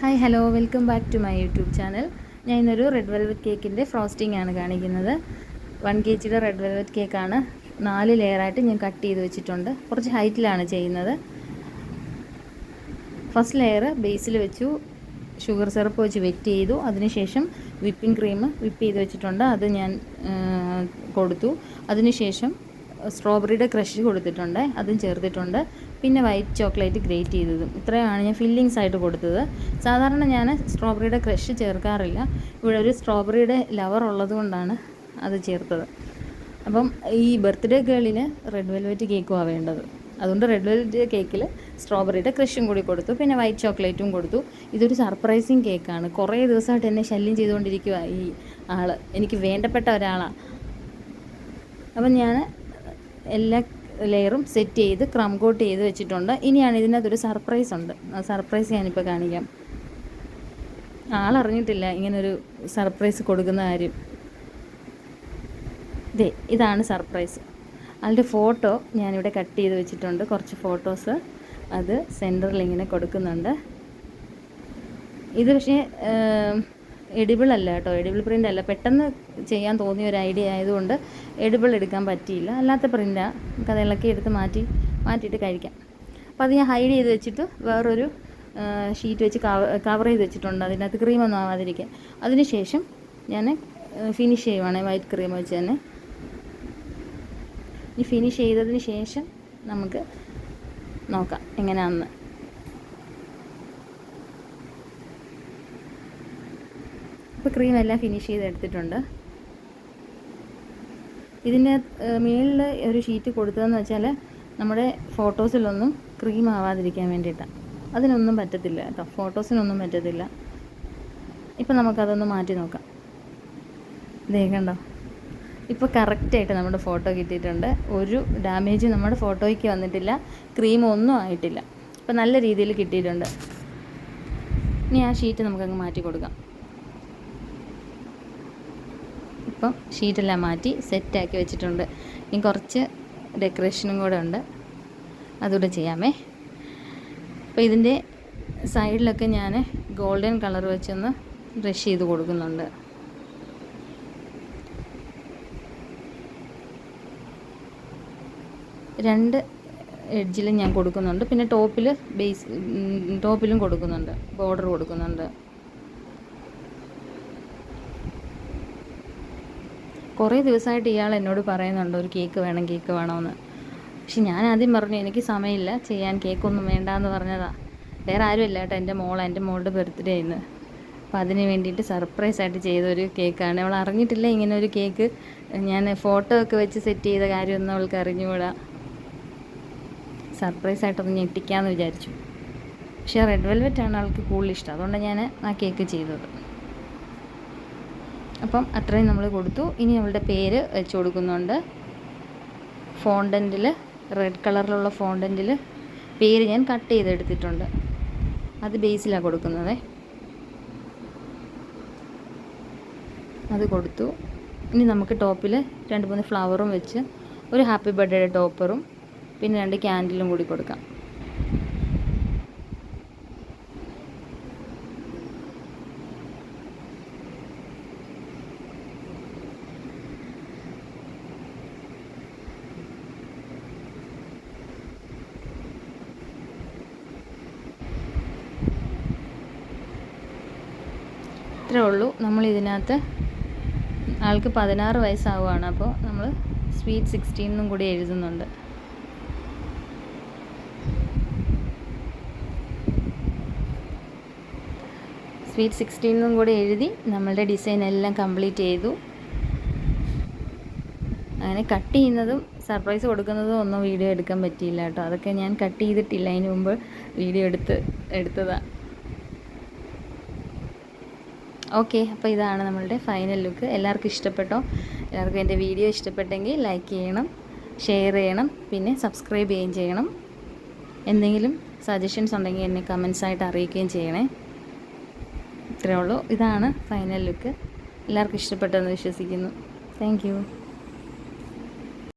Hi hello welcome back to my YouTube channel ഞാൻ ഇന്നൊരു red velvet കേക്കിന്റെ frosting ആണ് കാണിക്കുന്നത്. വൺ കെ ജിയുടെ റെഡ് വെൽവെറ്റ് കേക്കാണ് നാല് ലെയറായിട്ട് ഞാൻ കട്ട് ചെയ്ത് വെച്ചിട്ടുണ്ട്. കുറച്ച് ഹൈറ്റിലാണ് ചെയ്യുന്നത്. ഫസ്റ്റ് ലെയർ ബേസിൽ വെച്ചു. ഷുഗർ സിറപ്പ് വെച്ച് വെറ്റ് ചെയ്തു. അതിനുശേഷം വിപ്പിംഗ് ക്രീം വിപ്പ് ചെയ്ത് വെച്ചിട്ടുണ്ട്. അത് ഞാൻ കൊടുത്തു. അതിനുശേഷം സ്ട്രോബെറിയുടെ ക്രഷ് കൊടുത്തിട്ടുണ്ട്. അതും ചേർത്തിട്ടുണ്ട്. പിന്നെ വൈറ്റ് ചോക്ലേറ്റ് ഗ്രേറ്റ് ചെയ്തതും. ഇത്രയാണ് ഞാൻ ഫില്ലിങ്സ് ആയിട്ട് കൊടുത്തത്. സാധാരണ ഞാൻ സ്ട്രോബെറിയുടെ ക്രഷ് ചേർക്കാറില്ല. ഇവിടെ ഒരു സ്ട്രോബെറിയുടെ ലവർ ഉള്ളത് കൊണ്ടാണ് അത് ചേർത്തത്. അപ്പം ഈ ബർത്ത്ഡേ ഗേളിന് റെഡ് വെൽവെറ്റ് കേക്കുമാണ് വേണ്ടത്. അതുകൊണ്ട് റെഡ് വെൽവെറ്റ് കേക്കിൽ സ്ട്രോബെറിയുടെ ക്രഷും കൂടി കൊടുത്തു. പിന്നെ വൈറ്റ് ചോക്ലേറ്റും കൊടുത്തു. ഇതൊരു സർപ്രൈസിങ് കേക്കാണ് കുറേ ദിവസമായിട്ട് എന്നെ ശല്യം ചെയ്തുകൊണ്ടിരിക്കുക ഈ ആൾ എനിക്ക് വേണ്ടപ്പെട്ട ഒരാളാണ് അപ്പം ഞാൻ എല്ലാ ലെയറും സെറ്റ് ചെയ്ത് ക്രം കോട്ട് ചെയ്ത് വെച്ചിട്ടുണ്ട്. ഇനിയാണ് ഇതിനകത്തൊരു സർപ്രൈസ് ഉണ്ട്. ആ സർപ്രൈസ് ഞാനിപ്പോൾ കാണിക്കാം. ആളറിഞ്ഞിട്ടില്ല ഇങ്ങനൊരു സർപ്രൈസ് കൊടുക്കുന്ന കാര്യം. ഇതേ ഇതാണ് സർപ്രൈസ് അതിന്റെ ഫോട്ടോ ഞാനിവിടെ കട്ട് ചെയ്ത് വെച്ചിട്ടുണ്ട്. കുറച്ച് ഫോട്ടോസ് അത് സെന്ററിൽ ഇങ്ങനെ കൊടുക്കുന്നുണ്ട്. ഇത് പക്ഷേ എഡിബിൾ അല്ല കേട്ടോ. എഡിബിൾ പ്രിന്റ് അല്ല. പെട്ടെന്ന് ചെയ്യാൻ തോന്നിയ ഒരു ഐഡിയ ആയതുകൊണ്ട് എഡിബിൾ എടുക്കാൻ പറ്റിയില്ല. അല്ലാത്ത പ്രിന്റാണ് നമുക്ക് അത് ഇളക്കി എടുത്ത് മാറ്റി മാറ്റിയിട്ട് കഴിക്കാം. അപ്പോൾ അത് ഞാൻ ഹൈഡ് ചെയ്ത് വെച്ചിട്ട് വേറൊരു ഷീറ്റ് വെച്ച് കവർ ചെയ്ത് വെച്ചിട്ടുണ്ട്. അതിനകത്ത് ക്രീമൊന്നും അതിന് ശേഷം ഞാൻ ഫിനിഷ് ചെയ്യുവാണ്. വൈറ്റ് ക്രീം വെച്ച് തന്നെ. ഈ ഫിനിഷ് ചെയ്തതിന് ശേഷം നമുക്ക് നോക്കാം. എങ്ങനെയാണെന്ന്. ഇപ്പോൾ ക്രീം എല്ലാം ഫിനിഷ് ചെയ്തെടുത്തിട്ടുണ്ട്. ഇതിന്റെ മേളിൽ ഒരു ഷീറ്റ് കൊടുത്തതെന്ന് വെച്ചാൽ നമ്മുടെ ഫോട്ടോസിലൊന്നും ക്രീം ആവാതിരിക്കാൻ വേണ്ടിയിട്ടാണ് അതിനൊന്നും പറ്റത്തില്ല കേട്ടോ. ഫോട്ടോസിനൊന്നും പറ്റത്തില്ല. ഇപ്പം നമുക്കതൊന്ന് മാറ്റി നോക്കാം. ദേഹണ്ടോ ഇപ്പോൾ കറക്റ്റായിട്ട് നമ്മുടെ ഫോട്ടോ കിട്ടിയിട്ടുണ്ട്. ഒരു ഡാമേജ് നമ്മുടെ ഫോട്ടോയ്ക്ക് വന്നിട്ടില്ല. ക്രീം ഒന്നും ആയിട്ടില്ല. അപ്പോൾ നല്ല രീതിയിൽ കിട്ടിയിട്ടുണ്ട്. ഇനി ആ ഷീറ്റ് നമുക്കങ്ങ് മാറ്റി കൊടുക്കാം. ഇപ്പം ഷീറ്റെല്ലാം മാറ്റി സെറ്റാക്കി വെച്ചിട്ടുണ്ട്. ഇനി കുറച്ച് ഡെക്കറേഷനും കൂടെ ഉണ്ട്. അതുകൂടെ ചെയ്യാമേ. അപ്പോൾ ഇതിന്റെ സൈഡിലൊക്കെ ഞാൻ ഗോൾഡൻ കളർ വെച്ചൊന്ന് ബ്രഷ് ചെയ്ത് കൊടുക്കുന്നുണ്ട്. രണ്ട് എഡ്ജിലും ഞാൻ കൊടുക്കുന്നുണ്ട്. പിന്നെ ടോപ്പിൽ ബേസ് ടോപ്പിലും കൊടുക്കുന്നുണ്ട്. ബോർഡർ കൊടുക്കുന്നുണ്ട്. കുറേ ദിവസമായിട്ട് ഇയാൾ എന്നോട് പറയുന്നുണ്ട് ഒരു കേക്ക് വേണം കേക്ക് വേണമെന്ന് പക്ഷെ ഞാൻ ആദ്യം പറഞ്ഞു എനിക്ക് സമയമില്ല ചെയ്യാൻ കേക്കൊന്നും വേണ്ട എന്ന് പറഞ്ഞതാ. വേറെ ആരുമില്ല കേട്ടോ എന്റെ മോൾ എന്റെ മോളുടെ ബർത്ത്ഡേ ഇന്ന് അപ്പം അതിന് വേണ്ടിയിട്ട് സർപ്രൈസ് ആയിട്ട് ചെയ്തൊരു കേക്കാണ്. അവൾ അറിഞ്ഞിട്ടില്ല ഇങ്ങനെ ഒരു കേക്ക്. ഞാൻ ഫോട്ടോ ഒക്കെ വെച്ച് സെറ്റ് ചെയ്ത കാര്യമൊന്നും അവൾക്ക് അറിഞ്ഞുകൂടാ. സർപ്രൈസ് ആയിട്ടൊന്ന് ഞെട്ടിക്കാമെന്ന് വിചാരിച്ചു. പക്ഷേ റെഡ് വെൽവെറ്റ് ആണ് അവൾക്ക് കൂടുതൽ ഇഷ്ടം. അതുകൊണ്ട് ഞാൻ ആ കേക്ക് ചെയ്തത്. അപ്പം അത്രയും നമ്മൾ കൊടുത്തു. ഇനി നമ്മളുടെ പേര് വെച്ച് കൊടുക്കുന്നുണ്ട്. ഫോണ്ടന്റിൽ റെഡ് കളറിലുള്ള ഫോണ്ടന്റിൽ പേര് ഞാൻ കട്ട് ചെയ്തെടുത്തിട്ടുണ്ട്. അത് ബേസിലാണ് കൊടുക്കുന്നത്. അത് കൊടുത്തു. ഇനി നമുക്ക് ടോപ്പിൽ രണ്ട് മൂന്ന് ഫ്ലവറും വെച്ച് ഒരു ഹാപ്പി ബർത്ത്ഡേ ടോപ്പറും പിന്നെ രണ്ട് ക്യാൻഡിലും കൂടി കൊടുക്കാം. ഇത്രേ ഉള്ളൂ. നമ്മൾ ഇതിനകത്ത് ആൾക്ക് പതിനാറ് വയസ്സാവുകയാണ് അപ്പോൾ നമ്മൾ സ്വീറ്റ് സിക്സ്റ്റീൻ എന്നും കൂടി എഴുതുന്നുണ്ട്. സ്വീറ്റ് സിക്സ്റ്റീൻ എന്നും കൂടി എഴുതി നമ്മളുടെ ഡിസൈൻ എല്ലാം കംപ്ലീറ്റ് ചെയ്തു. അങ്ങനെ കട്ട് ചെയ്യുന്നതും സർപ്രൈസ് കൊടുക്കുന്നതും ഒന്നും വീഡിയോ എടുക്കാൻ പറ്റിയില്ല കേട്ടോ. അതൊക്കെ ഞാൻ കട്ട് ചെയ്തിട്ടില്ല. അതിന് മുമ്പ് വീഡിയോ എടുത്ത് എടുത്തതാണ് ഓക്കെ അപ്പോൾ ഇതാണ് നമ്മളുടെ ഫൈനൽ ലുക്ക് എല്ലാവർക്കും ഇഷ്ടപ്പെട്ടോ? എല്ലാവർക്കും എന്റെ വീഡിയോ ഇഷ്ടപ്പെട്ടെങ്കിൽ ലൈക്ക് ചെയ്യണം ഷെയർ ചെയ്യണം പിന്നെ സബ്സ്ക്രൈബ് ചെയ്യുകയും ചെയ്യണം. എന്തെങ്കിലും സജഷൻസ് ഉണ്ടെങ്കിൽ എന്നെ കമൻസ് ആയിട്ട് അറിയിക്കുകയും ചെയ്യണേ. ഇത്രയേ ഉള്ളൂ. ഇതാണ് ഫൈനൽ ലുക്ക് എല്ലാവർക്കും ഇഷ്ടപ്പെട്ടെന്ന് വിശ്വസിക്കുന്നു. താങ്ക്